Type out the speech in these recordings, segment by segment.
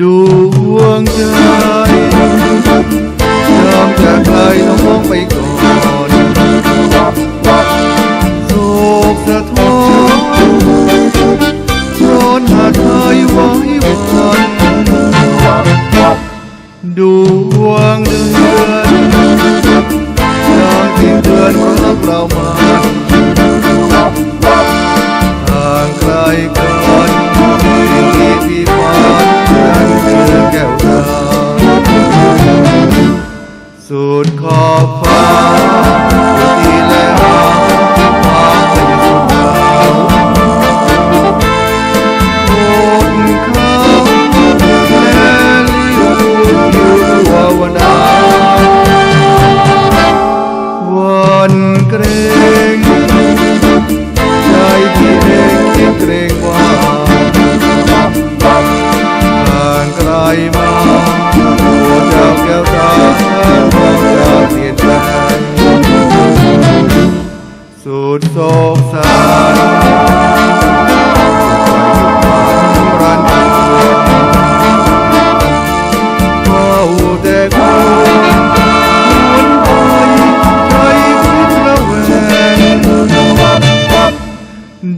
ดวงใจยอมจากใครต้องมองไปก่อนโศกสะท้อนร้อนหาไทยไว้วันดวงใจ วัน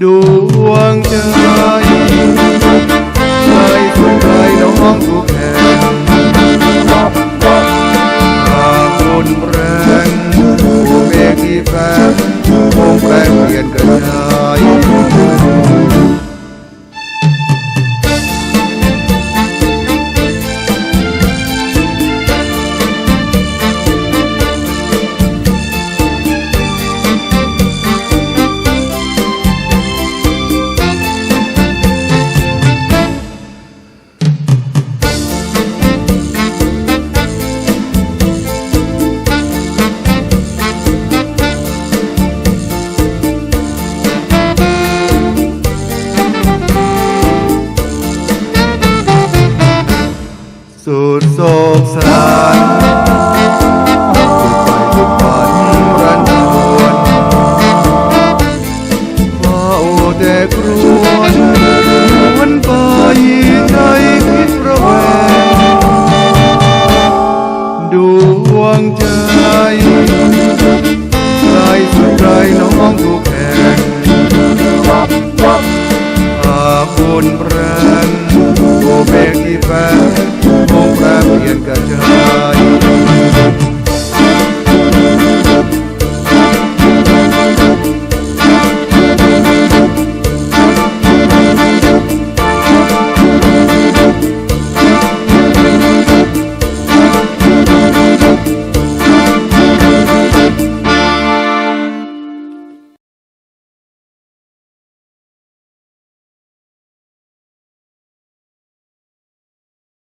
ดวงใจใครสุดใครน้องทุกแห่งหากคนแรงผู้เมฆที่แฝงคงแปลงเปลี่ยนกันยา Gott Obrigado,